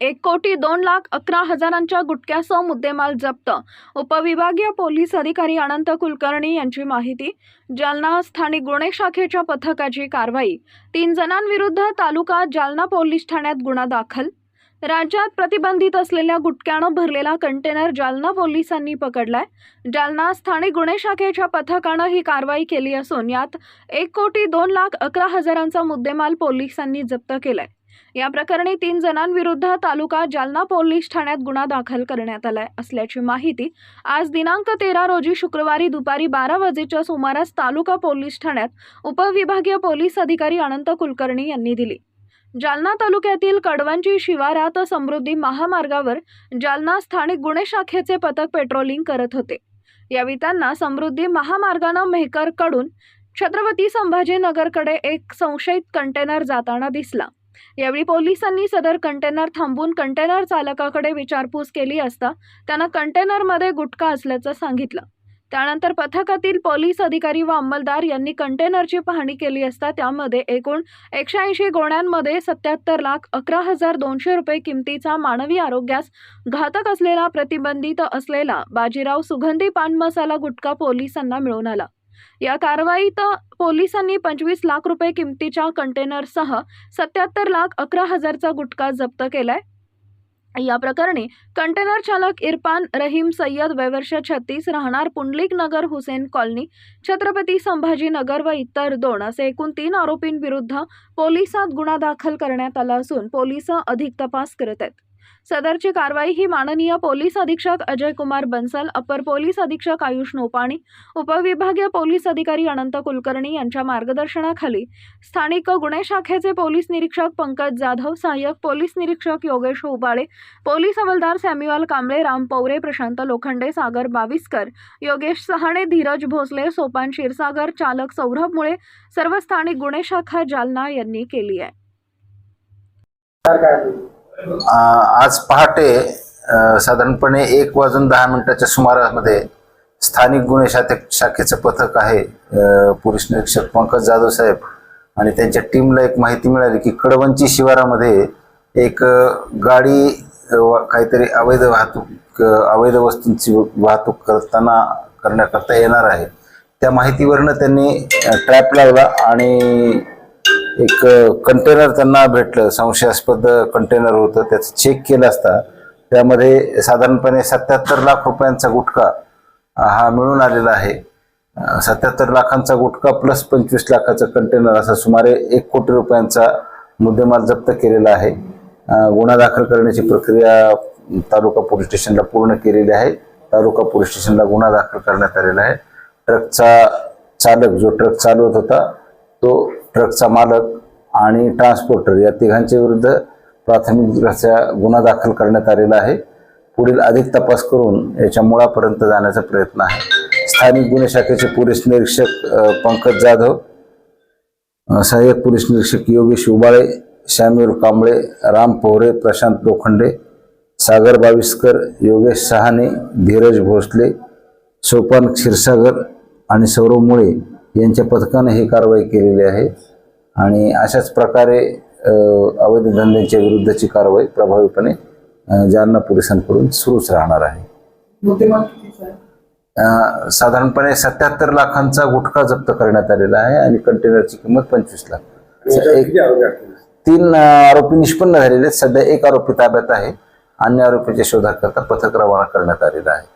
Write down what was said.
एक कोटी दोन लाख अकरा हजारांच्या गुटख्यासह मुद्देमाल जप्त. उपविभागीय पोलीस अधिकारी अनंत कुलकर्णी यांची माहिती. जालना स्थानिक गुन्हे शाखेच्या पथकाची कारवाई. तीन जणांविरुद्ध तालुका जालना पोलीस ठाण्यात गुन्हा दाखल. राज्यात प्रतिबंधित असलेल्या गुटख्यानं भरलेला कंटेनर जालना पोलिसांनी पकडलाय. जालना स्थानिक गुन्हे शाखेच्या पथकानं ही कारवाई केली असून यात एक कोटी दोन लाख अकरा हजारांचा मुद्देमाल पोलिसांनी जप्त केलाय. या प्रकरणी तीन जणांविरुद्ध तालुका जालना पोलीस ठाण्यात गुन्हा दाखल करण्यात आला असल्याची माहिती आज दिनांक तेरा रोजी शुक्रवारी दुपारी बारा वाजेच्या सुमारास तालुका पोलीस ठाण्यात उपविभागीय पोलीस अधिकारी अनंत कुलकर्णी यांनी दिली. जालना तालुक्यातील कडवांची शिवारात समृद्धी महामार्गावर जालना स्थानिक गुन्हे शाखेचे पथक पेट्रोलिंग करत होते. यावेळी त्यांना समृद्धी महामार्गानं मेहकरकडून छत्रपती संभाजीनगरकडे एक संशयित कंटेनर जाताना दिसला. यावेळी पोलिसांनी सदर कंटेनर थांबवून कंटेनर चालकाकडे विचारपूस केली असता त्यानं कंटेनरमध्ये गुटखा असल्याचं सांगितलं. त्यानंतर पथकातील पोलीस अधिकारी व अंमलदार यांनी कंटेनरची पाहणी केली असता त्यामध्ये एकूण एकशे ऐंशी गोण्यांमध्ये सत्याहत्तर लाख अकरा हजार दोनशे रुपये किमतीचा मानवी आरोग्यास घातक असलेला प्रतिबंधित असलेला बाजीराव सुगंधी पान मसाला गुटखा पोलिसांना मिळून आला. या कारवाईत पोलिसांनी पंचवीस लाख रुपये किमतीच्या कंटेनरसह सत्याहत्तर लाख अकरा हजारचा गुटखा जप्त केलाय. या प्रकरणी कंटेनर चालक इरफान रहीम सय्यद वयवर्ष छत्तीस राहणार पुंडलिक नगर हुसेन कॉलनी छत्रपती संभाजीनगर व इतर दोन असे एकूण तीन आरोपींविरुद्ध पोलिसात गुन्हा दाखल करण्यात आला असून पोलीस अधिक तपास करत आहेत. सदरची कारवाई ही माननीय पोलीस अधीक्षक अजय कुमार बन्सल अपर पोलीस अधीक्षक आयुष नोपाणी उपविभागीय पोलीस अधिकारी अनंत कुलकर्णी यांच्या मार्गदर्शनाखाली स्थानिक गुन्हे शाखेचे पोलीस निरीक्षक पंकज जाधव सहाय्यक पोलीस निरीक्षक योगेश उबाळे पोलीस हवालदार सॅम्युअल कांबळे राम पवरे प्रशांत लोखंडे सागर बाविस्कर योगेश सहाणे धीरज भोसले सोपान क्षीरसागर चालक सौरभ मुळे सर्व स्थानिक गुन्हे शाखा जालना यांनी केली आहे. आज पहाटे साधारणपणे एक वाजून दहा मिनिटाच्या सुमारामध्ये स्थानिक गुन्हे शाखे शाखेचं पथक आहे पोलीस निरीक्षक पंकज जाधव साहेब आणि त्यांच्या टीमला एक माहिती मिळाली की कडवंची शिवारामध्ये एक गाडी काहीतरी अवैध वाहतूक अवैध वस्तूंची वाहतूक करताना करण्याकरता येणार आहे. त्या माहितीवरनं त्यांनी ट्रॅप लावला आणि एक कंटेनर त्यांना भेटलं संशयास्पद कंटेनर होतं त्याचं चेक केलं असता. त्यामध्ये साधारणपणे सत्याहत्तर लाख रुपयांचा गुटखा हा मिळून आलेला आहे. सत्याहत्तर लाखांचा गुटखा प्लस पंचवीस लाखाचं कंटेनर असा सुमारे एक कोटी रुपयांचा मुद्देमाल जप्त केलेला आहे. गुन्हा दाखल करण्याची प्रक्रिया तालुका पोलीस स्टेशनला पूर्ण केलेली आहे. तालुका पोलीस स्टेशनला गुन्हा दाखल करण्यात आलेला आहे. ट्रकचा चालक जो ट्रक चालवत होता तो ट्रकचा मालक आणि ट्रान्सपोर्टर या तिघांच्या विरुद्ध प्राथमिक गुन्हा दाखल करण्यात आलेला आहे. पुढील अधिक तपास करून याच्या मुळापर्यंत जाण्याचा प्रयत्न आहे. स्थानिक गुन्हे शाखेचे पोलीस निरीक्षक पंकज जाधव सहाय्यक पोलीस निरीक्षक योगेश उबाळे श्यामूर कांबळे राम पोहरे प्रशांत लोखंडे सागर बाविस्कर योगेश सहाने धीरज भोसले सोपान क्षीरसागर आणि सौरव मुळे यांच्या पथकाने ही कारवाई केलेली आहे. आणि अशाच प्रकारे अवैध धंद्यांच्या विरुद्धची कारवाई प्रभावीपणे जालना पोलिसांकडून सुरूच राहणार आहे. साधारणपणे सत्याहत्तर लाखांचा गुटखा जप्त करण्यात आलेला आहे आणि कंटेनरची किंमत पंचवीस लाख. एक? तीन आरोपी निष्पन्न झालेले आहेत. सध्या एक आरोपी ताब्यात आहे. अन्य आरोपीच्या शोधाकरता पथक रवाना करण्यात आलेला आहे.